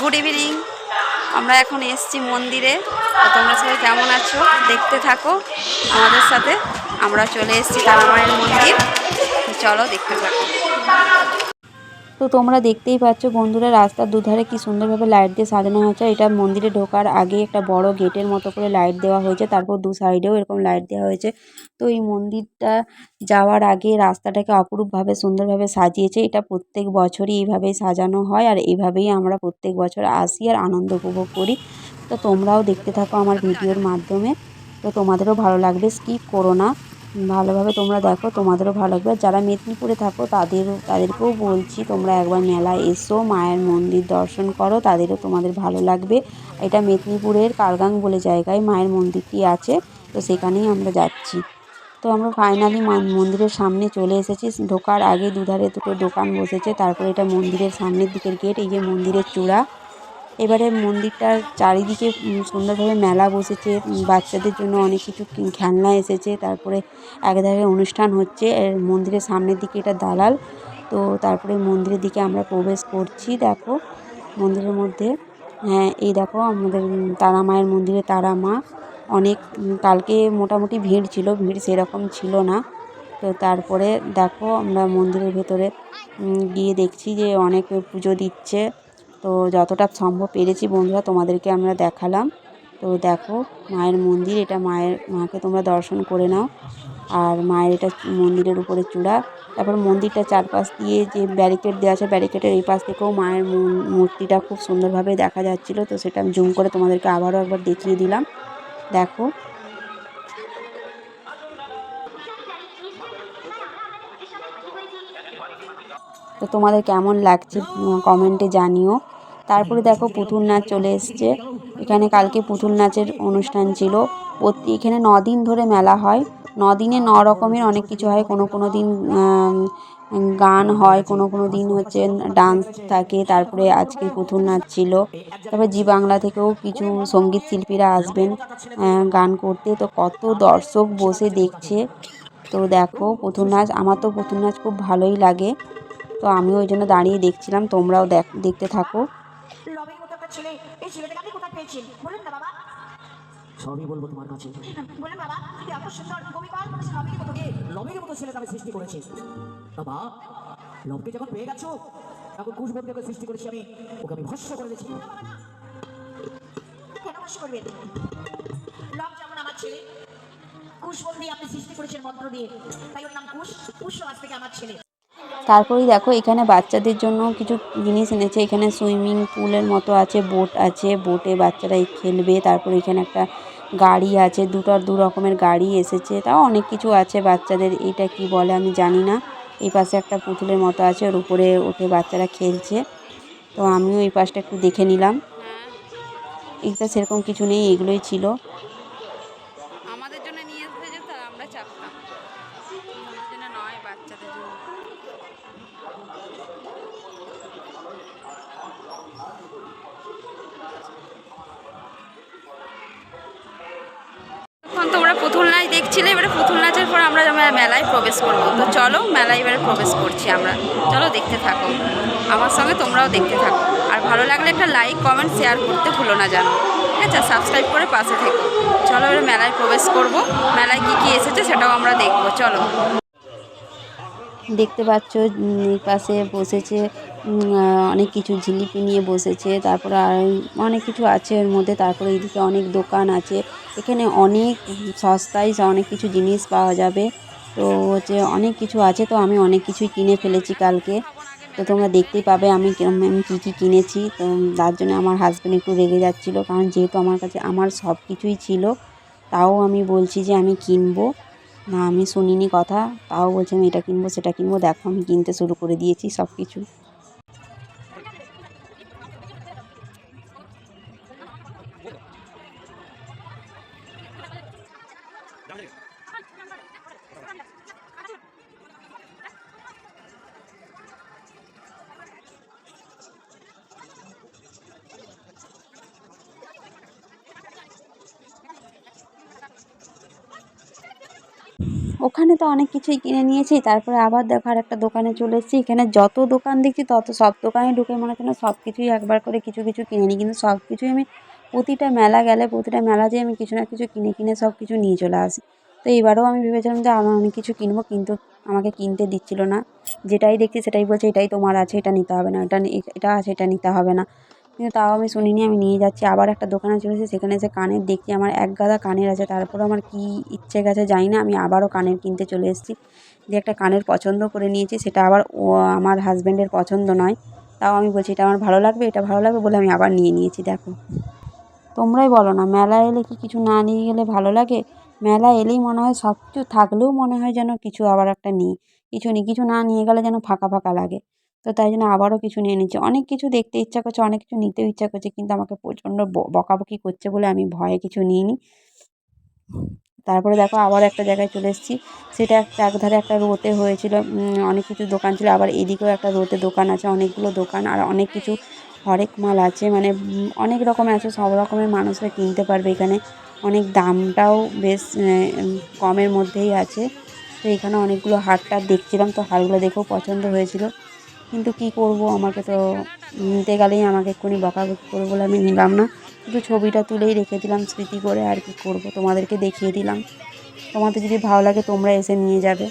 Good evening. আমরা এখন এসছি মন্দিরে। তোমরা সবাই কেমন আছো? দেখতে থাকো। আমাদের সাথে আমরা চলে এসছি তারামায়ের মন্দির। চলো দেখতে থাকো। তো তোমরা দেখতেই পাচ্ছ বন্ধুরা, রাস্তার দুধারে কি সুন্দরভাবে লাইট দিয়ে সাজানো হয়েছে। এটা মন্দিরে ঢোকার আগে একটা বড় গেটের মতো করে লাইট দেওয়া হয়েছে। তারপর দু সাইডেও এরকম লাইট দেওয়া হয়েছে। তো এই মন্দিরটা যাওয়ার আগে রাস্তাটাকে অপরূপভাবে সুন্দরভাবে সাজিয়েছে। এটা প্রত্যেক বছরই এইভাবেই সাজানো হয় আর এইভাবেই আমরা প্রত্যেক বছর আসি আর আনন্দ উপভোগ করি। তো তোমরাও দেখতে থাকো আমার ভিডিওর মাধ্যমে। তো তোমাদেরও ভালো লাগবে স্কিপ করো না। ভালোভাবে তোমরা দেখো, তোমাদেরও ভালো লাগবে। যারা মেদিনীপুরে থাকো, তাদের, তাদেরকেও বলছি, তোমরা একবার মেলায় এসো, মায়ের মন্দির দর্শন করো, তাদেরও তোমাদের ভালো লাগবে। এটা মেদিনীপুরের কালগাং বলে জায়গায় মায়ের মন্দিরটি আছে, তো সেখানেই আমরা যাচ্ছি। তো আমরা ফাইনালি মন্দিরের সামনে চলে এসেছি। ঢোকার আগে দুধারে দুটো দোকান বসেছে, তারপরে এটা মন্দিরের সামনের দিকের গেট এই যে মন্দিরের চূড়া। এবারে মন্দিরটার চারিদিকে সুন্দরভাবে মেলা বসেছে। বাচ্চাদের জন্য অনেক কিছু খেলনা এসেছে। তারপরে একধারে অনুষ্ঠান হচ্ছে। মন্দিরের সামনের দিকে এটা দালাল। তো তারপরে মন্দিরের দিকে আমরা প্রবেশ করছি, দেখো। মন্দিরের মধ্যে হ্যাঁ এই দেখো আমাদের তারা মায়ের মন্দিরে তারা মা। অনেক কালকে মোটামুটি ভিড় ছিল, ভিড় সেরকম ছিল না। তো তারপরে দেখো আমরা মন্দিরের ভেতরে গিয়ে দেখছি যে অনেক পুজো দিচ্ছে। তো যতটা সম্ভব পেরেছি বন্ধুরা, তোমাদেরকে আমরা দেখালাম। তো দেখো, মায়ের মন্দির, এটা মায়ের, মাকে তোমরা দর্শন করে নাও। আর মায়ের এটা মন্দিরের উপরে চূড়া। তারপর মন্দিরটা চারপাশ দিয়ে যে ব্যারিকেড দেওয়া আছে ব্যারিকেডের এই পাশ থেকেও মায়ের মূর্তিটা খুব সুন্দরভাবে দেখা যাচ্ছিল। তো সেটা আমি জুম করে তোমাদেরকে আবারও একবার দেখিয়ে দিলাম। দেখো। তো তোমাদের কেমন লাগছে কমেন্টে জানিও। তারপরে দেখো পুতুল নাচ চলে এসছে। এখানে কালকে পুতুল নাচের অনুষ্ঠান ছিল। প্রতি এখানে দিন ধরে মেলা হয়। দিনে ন রকমের অনেক কিছু হয়। কোনো কোনো দিন গান হয়, কোনো কোনো দিন হচ্ছে ডান্স থাকে। তারপরে আজকে পুতুল নাচ ছিল। তারপরে জি বাংলা থেকেও কিছু সংগীত শিল্পীরা আসবেন গান করতে। তো কত দর্শক বসে দেখছে। তো দেখো পুতুল নাচ। আমার তো পুতুল নাচ খুব ভালোই লাগে। তো আমি ওই জন্য দাঁড়িয়ে দেখছিলাম। তোমরাও দেখ দেখতে থাকো। লবের মতো একটা ছেলে। এই ছেলেটাকে আপনি কোথায় পেয়েছেন বলুন না বাবা। সবই বলব তোমার কাছে। বলুন বাবা তুই এত সুন্দর কবিবার মানুষ লবের মতো গে লবের মতো ছেলেকে আমি সৃষ্টি করেছি। বাবা লবকে যখন পেয়ে গেছো তখন কুশবন্দিকে সৃষ্টি করেছি আমি। ওকে আমি ভস্য করে দিয়েছি। কেন কষ্ট করবেন লব যেমন আমার ছেলে কুশবন্দি আপনি সৃষ্টি করেছেন মন্ত্র দিয়ে। তাই ওর নাম কুশ। কুশ আজ থেকে আমার ছেলে। তারপরেই দেখো এখানে বাচ্চাদের জন্য কিছু জিনিস এনেছে। এখানে সুইমিং পুলের মতো আছে বোট আছে। বোটে বাচ্চারা খেলবে। তারপরে এখানে একটা গাড়ি আছে দুটো দু রকমের গাড়ি এসেছে। তাও অনেক কিছু আছে বাচ্চাদের। এটা কি বলে আমি জানি না। এই পাশে একটা পুতুলের মতো আছে ওর উপরে উঠে বাচ্চারা খেলছে। তো আমিও এই পাশটা একটু দেখে নিলাম। এটা সেরকম কিছু নেই এগুলোই ছিল। তোমরা পুতুল নাচ দেখছিলে, এবারে পুতুল নাচের পর আমরা মেলায় প্রবেশ করব, তো চলো মেলায় এবারে প্রবেশ করছি আমরা। চলো দেখতে থাকো। আমার সঙ্গে তোমরাও দেখতে থাকো। আর ভালো লাগলে একটা লাইক কমেন্ট শেয়ার করতে ভুলো না জানো। ঠিক আছে? সাবস্ক্রাইব করে পাশে থেকো। চলো এবারে মেলায় প্রবেশ করব। মেলায় কি কি এসেছে সেটাও আমরা দেখব। চলো। দেখতে পাচ্ছ পাশে বসেছে অনেক কিছু জিলিপি নিয়ে বসেছে, তারপরে আর অনেক কিছু আছে এর মধ্যে, তারপরে এইদিকে অনেক দোকান আছে। এখানে অনেক সস্তায় অনেক কিছু জিনিস পাওয়া যাবে। তো হচ্ছে অনেক কিছু আছে, তো আমি অনেক কিছুই কিনে ফেলেছি কালকে। তো তোমরা দেখতেই পাবে আমি আমি কী কী কিনেছি। তো তার জন্য আমার হাজব্যান্ড একটু রেগে যাচ্ছিল, কারণ যেহেতু আমার কাছে আমার সব কিছুই ছিল, তাও আমি বলছি যে আমি কিনবো। না, আমি শুনিনি কথা, তাও বলছে আমি এটা কিনবো, সেটা কিনবো, দেখো আমি কিনতে শুরু করে দিয়েছি সব কিছু ওখানে তো অনেক কিছুই কিনে নিয়েছি, তারপরে আবার দেখো একটা দোকানে চলে এসেছি। এখানে যত দোকান দেখছি তত সব দোকানে ঢুকে মনে হচ্ছে না সব কিছুই একবার করে কিছু কিছু কিনে নিই। কিন্তু সব কিছুই আমি প্রতিটা মেলা গেলে, প্রতিটা মেলা যেয়ে আমি কিছু না কিছু কিনে কিনে সব কিছু নিয়ে চলে আসি। তো এইবারেও আমি ভেবেছিলাম যে আরও অনেক কিছু কিনবো, কিন্তু আমাকে কিনতে দিচ্ছিল না। যেটাই দেখছি সেটাই বলছে, এটাই তোমার আছে, এটা নিতে হবে না, এটা এটা আছে, এটা নিতে হবে না। কিন্তু তাও আমি শুনিনি, আমি নিয়ে যাচ্ছি। আবার একটা দোকানে চলে এসেছি, সেখানে এসে কানের দেখছি আমার এক গাদা কানের আছে তারপরে আমার কী ইচ্ছে গেছে জানি না, আমি আবারও কানের কিনতে চলে এসেছি। যে একটা কানের পছন্দ করে নিয়েছি, সেটা আবার ও, আমার হাজব্যান্ডের পছন্দ নয়। তাও আমি বলছি, এটা আমার ভালো লাগবে, এটা ভালো লাগবে বলে আমি আবার নিয়ে নিয়েছি, দেখো। তোমরাই বলো না, মেলা এলে কি কিছু না নিয়ে গেলে ভালো লাগে? মেলা এলেই মনে হয় সব কিছু থাকলেও মনে হয় যেন কিছু আবার একটা নিই। কিছু নিই কিছু না নিয়ে গেলে যেন ফাঁকা ফাঁকা লাগে। তো তাই জন্য আবারও কিছু নিয়ে নিচ্ছি। অনেক কিছু দেখতে ইচ্ছা করছে, অনেক কিছু নিতেও ইচ্ছা করছে, কিন্তু আমাকে প্রচণ্ড বকাবকি করছে বলে আমি ভয়ে কিছু নিইনি। তারপরে দেখো আবার একটা জায়গায় চলে এসেছি। সেটা একটা, একধারে একটা রোতে হয়েছিল অনেক কিছু দোকান ছিল, আবার এদিকেও একটা রোতে দোকান আছে, অনেকগুলো দোকান, আর অনেক কিছু হরেক মাল আছে মানে অনেক রকমের আছে, সব রকমের মানুষরা কিনতে পারবে এখানে। অনেক দামটাও বেশ কমের মধ্যেই আছে। তো এখানে অনেকগুলো হার টার দেখছিলাম, তো হারগুলো দেখেও পছন্দ হয়েছিল। কিন্তু কি করব? আমাকে তো নিতে গেলেই আমাকে এক্ষুনি বকাবকি করবে বলে আমি নিলাম না। শুধু ছবিটা তুলেই রেখে দিলাম, স্মৃতি করে আর কি করব? তোমাদেরকে দেখিয়ে দিলাম। তোমাদের যদি ভালো লাগে তোমরা এসে নিয়ে যাবে।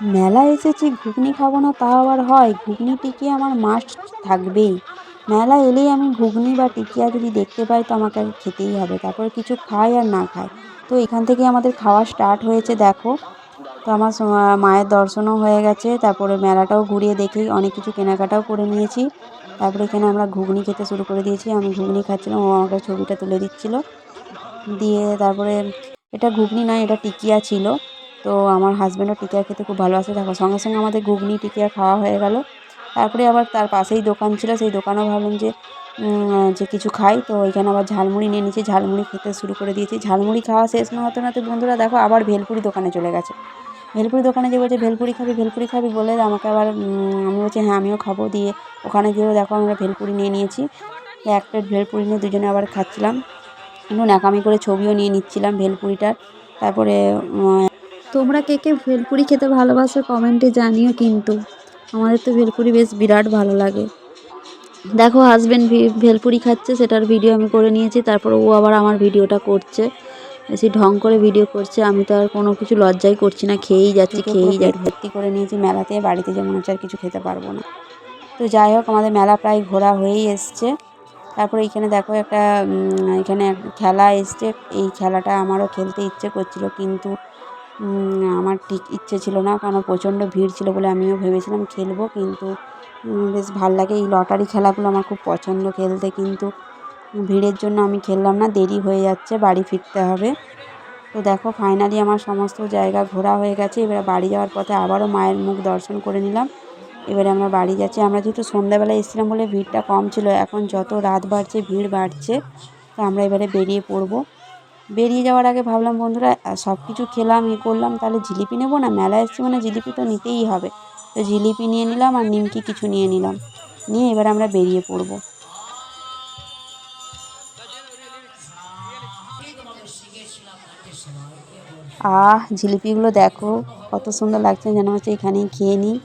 মেলায় এসেছি, ঘুগনি খাব না তা আবার হয়। ঘুগনি টিকিয়া আমার মাস্ট থাকবেই। মেলা এলেই আমি ঘুগনি বা টিকিয়া যদি দেখতে পাই, তো আমাকে খেতেই হবে। তারপরে কিছু খাই আর না খাই। তো এখান থেকে আমাদের খাওয়া স্টার্ট হয়েছে, দেখো। তো আমার মায়ের দর্শনও হয়ে গেছে। তারপরে মেলাটাও ঘুরিয়ে দেখেই অনেক কিছু কেনাকাটাও করে নিয়েছি। তারপরে এখানে আমরা ঘুগনি খেতে শুরু করে দিয়েছি। আমি ঘুগনি খাচ্ছিলাম, ও আমাকে ছবিটা তুলে দিচ্ছিল। দিয়ে তারপরে, এটা ঘুগনি নয়, এটা টিকিয়া ছিল। তো আমার হাজব্যান্ডও টিকিয়া খেতে খুব ভালোবাসে। দেখো, সঙ্গে সঙ্গে আমাদের ঘুগনি, টিকিয়া খাওয়া হয়ে গেল। তারপরে আবার তার পাশেই দোকান ছিল, সেই দোকানেও ভাবলাম যে যে কিছু খাই। তো ওইখানে আবার ঝালমুড়ি নিয়ে নিয়েছি। ঝালমুড়ি খেতে শুরু করে দিয়েছি। ঝালমুড়ি খাওয়া শেষ না হতে না হতে বন্ধুরা, দেখো, আবার ভেলপুরি দোকানে চলে গেছে। ভেলপুরি দোকানে যে বলছে, ভেলপুরি খাবি ভেলপুরি খাবি বলে আমাকে আবার আমি বলছি হ্যাঁ আমিও খাব। দিয়ে ওখানে গিয়েও দেখো আমরা ভেলপুরি নিয়ে নিয়েছি। এক প্লেট ভেলপুরি নিয়ে দুজনে আবার খাচ্ছিলাম। একটু ন্যাকামি করে ছবিও নিয়ে নিচ্ছিলাম ভেলপুরিটার। তারপরে তোমরা কে কে ভেলপুরি খেতে ভালোবাসো কমেন্টে জানিও কিন্তু। আমাদের তো ভেলপুরি বেশ বিরাট ভালো লাগে। দেখো হাজব্যান্ড ভেলপুরি খাচ্ছে সেটার ভিডিও আমি করে নিয়েছি তারপর ও আবার আমার ভিডিওটা করছে। বেশি ঢং করে ভিডিও করছে আমি তো আর কোনো কিছু লজ্জাই করছি না খেয়েই যাচ্ছি খেয়েই যাচ্ছি। ভর্তি করে নিয়েছি মেলাতে বাড়িতে যেমন হচ্ছে আর কিছু খেতে পারব না। তো যাই হোক আমাদের মেলা প্রায় ঘোরা হয়েই এসছে। তারপরে এখানে দেখো একটা এখানে এক খেলা এসছে এই খেলাটা আমারও খেলতে ইচ্ছে করছিল কিন্তু আমার ঠিক ইচ্ছে ছিল না, কারণ প্রচণ্ড ভিড় ছিল বলে আমিও ভেবেছিলাম খেলব, কিন্তু বেশ ভালো লাগে। এই লটারি খেলাগুলো আমার খুব পছন্দ খেলতে, কিন্তু ভিড়ের জন্য আমি খেললাম না, দেরি হয়ে যাচ্ছে, বাড়ি ফিরতে হবে। তো দেখো ফাইনালি আমার সমস্ত জায়গা ঘোরা হয়ে গেছে, এবারে বাড়ি যাওয়ার পথে আবারও মায়ের মুখ দর্শন করে নিলাম। এবারে আমরা বাড়ি যাচ্ছি। আমরা যেহেতু সন্ধ্যাবেলায় এসেছিলাম বলে ভিড়টা কম ছিল, এখন যত রাত বাড়ছে, ভিড় বাড়ছে, তো আমরা এবারে বেরিয়ে পড়ব। বেরিয়ে যাওয়ার আগে ভাবলাম, বন্ধুরা সব কিছু খেলাম ইয়ে করলাম, তাহলে জিলিপি নেব না? মেলায় এসেছি মানে জিলিপি তো নিতেই হবে। তো জিলিপি নিয়ে নিলাম আর নিমকি কিছু নিয়ে নিলাম। নিয়ে এবার আমরা বেরিয়ে পড়ব। আহ, জিলিপিগুলো দেখো, কত সুন্দর লাগছে, যেন হচ্ছে এখানেই খেয়ে নিই।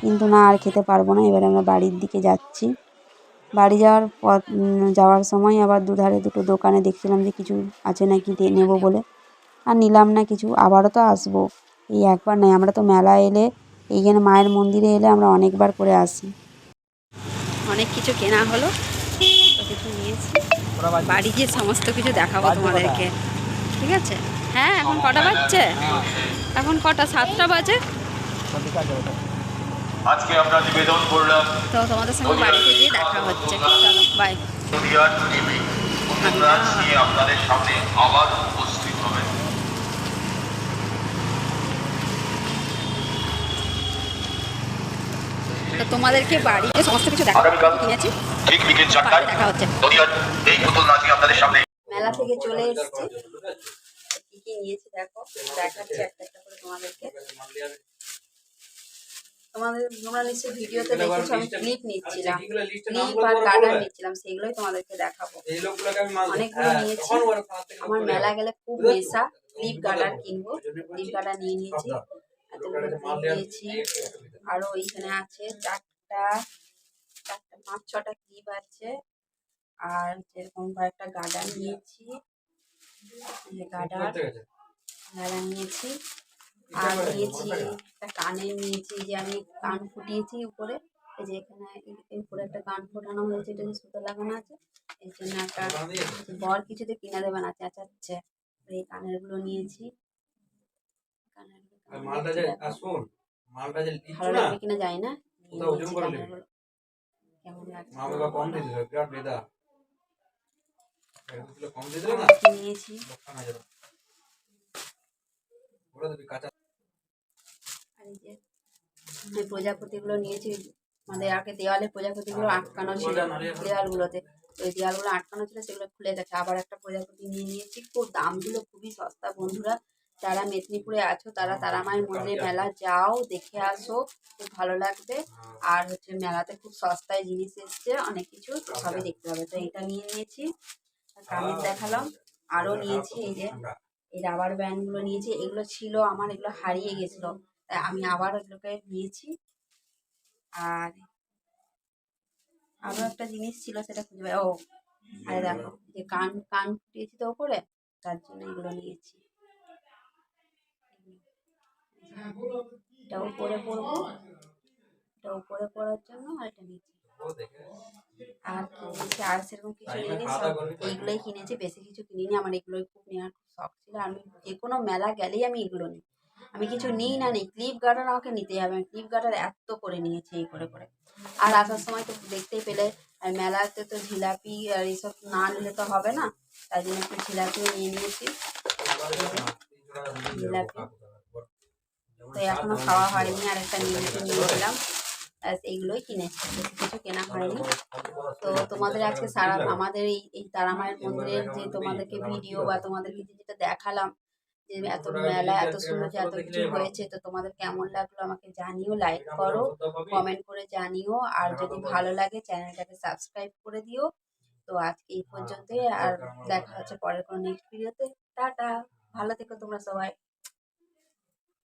কিন্তু না, আর খেতে পারব না। এবারে আমরা বাড়ির দিকে যাচ্ছি। বাড়ি যাওয়ার পথ যাওয়ার সময় আবার দুধারে দুটো দোকানে দেখছিলাম যে কিছু আছে নাকি দিয়ে নেব বলে। আর নিলাম না কিছু আবারও তো আসব। এই একবার নয় আমরা তো মেলা এলে এইখানে মায়ের মন্দিরে এলে আমরা অনেকবার করে আসি। অনেক কিছু কেনা হলো তো কিছু নিয়েছি। বাড়ি গিয়ে সমস্ত কিছু দেখাবো তোমাদেরকে। ঠিক আছে? হ্যাঁ এখন কটা বাজছে? এখন কটা সাতটা বাজে? আজকে আমরা নিবেদন করলাম। তো তোমাদের সঙ্গে বাড়িতে গিয়ে দেখা হচ্ছে। চলো বাই নদিয়ার টিভি নাচ নিয়ে আপনাদের সামনে আবার উপস্থিত হবে। তো তোমাদেরকে বাড়িতে সমস্ত কিছু দেখা কিনেছি ঠিক বিকেল চারটায় দেখা হচ্ছে। নদিয়ার এই পুতুল নাচ নিয়ে আপনাদের সামনে। মেলা থেকে চলে এসেছি। কি কি নিয়েছি দেখো। দেখাচ্ছি একটা একটা করে তোমাদেরকে। তোমাদের তোমরা নিশ্চয়ই ভিডিওতে দেখেছ আমি ক্লিপ নিচ্ছিলাম। ক্লিপ আর গার্ডার নিচ্ছিলাম সেগুলোই তোমাদেরকে দেখাবো। অনেকগুলো নিয়েছি। আমার মেলা গেলে খুব নেশা। ক্লিপ গার্ডার কিনবো ক্লিপ গার্ডার নিয়ে নিয়েছি। এতগুলো ক্লিপ নিয়েছি। আরও এইখানে আছে চারটা চারটা পাঁচ ছটা ক্লিপ আছে। আর যেরকম কয়েকটা গার্ডার নিয়েছি। গার্ডার গার্ডার নিয়েছি। আর নিয়েছি একটা কানের নিয়েছি যে আমি কান ফুটিয়েছি উপরে। এই যে এখানে এই- এই উপরে একটা কান ফোটানো হয়েছে এটা যে সুতো লাগানো আছে। এর জন্য একটা বর কিছুতে কিনে দেবে না চেঁচাচ্ছে। এই কানেরগুলো নিয়েছি ভালো লাগবে কিনা জানি না। কেমন লাগছে? নিয়েছি। দিবি কাঁচা আর এই যে প্রজাপতিগুলো নিয়েছি আমাদের আগে দেওয়ালে প্রজাপতিগুলো আটকানো ছিল দেওয়ালগুলোতে। ওই দেওয়ালগুলো আটকানো ছিল সেগুলো খুলে গেছে আবার একটা প্রজাপতি নিয়ে নিয়েছি। খুব দামগুলো খুবই সস্তা বন্ধুরা। যারা মেদিনীপুরে আছো তারা তারামায়ের মন্দিরে মেলা যাও দেখে আসো খুব ভালো লাগবে। আর হচ্ছে মেলাতে খুব সস্তায় জিনিস এসছে অনেক কিছু সবই দেখতে হবে। তো এটা নিয়ে নিয়েছি কানের দেখালাম। আরও নিয়েছি এই যে এই রাবার ব্যান্ডগুলো নিয়েছি এগুলো ছিল আমার এগুলো হারিয়ে গেছিল। আমি আবার এগুলোকে নিয়েছি। আর আরও একটা জিনিস ছিল সেটা খুঁজে পাই- ও আরে দেখো যে কান কান ফুটিয়েছি তো ওপরে তার জন্য এগুলো নিয়েছি। এটা উপরে পরবো এটা উপরে পরার জন্য আর এটা নিচে আর কিনেছি আর সেরকম কিছু সব এইগুলোই কিনেছি বেশি কিছু কিনিনি। আমার এগুলোই খুব নেওয়ার খুব শখ ছিল। আর আমি যে কোনো মেলা গেলেই আমি এগুলো নিই। আমি কিছু নিই না, নেই। ক্লিপ গার্ডার আমাকে নিতেই হবে। আমি ক্লিপ গার্ডার এত করে নিয়েছি এই করে করে। আর আসার সময় তো দেখতেই পেলে আর মেলাতে তো জিলাপি আর এইসব না নিলে তো হবে না। তাই জন্য একটু জিলাপিও নিয়ে নিয়েছি। জিলাপি। তো এখনও খাওয়া হয়নি, আর একটা নিয়ে নিয়েছিলাম এইগুলোই কিনেছি। কিছু কেনা হয়নি। তো তোমাদের আজকে সারা আমাদের এই এই তারামায়ের মন্দিরের যে তোমাদেরকে ভিডিও বা তোমাদেরকে যেটা দেখালাম যে এত মেলা এত সুন্দর যে এত কিছু হয়েছে তো তোমাদের কেমন লাগল আমাকে জানিও লাইক করো কমেন্ট করে জানিও আর যদি ভালো লাগে চ্যানেলটাকে সাবস্ক্রাইব করে দিও। তো আজকে এই পর্যন্তই আর দেখা হচ্ছে পরের কোনো নেক্সট ভিডিওতে টাটা! ভালো থেকো তোমরা সবাই।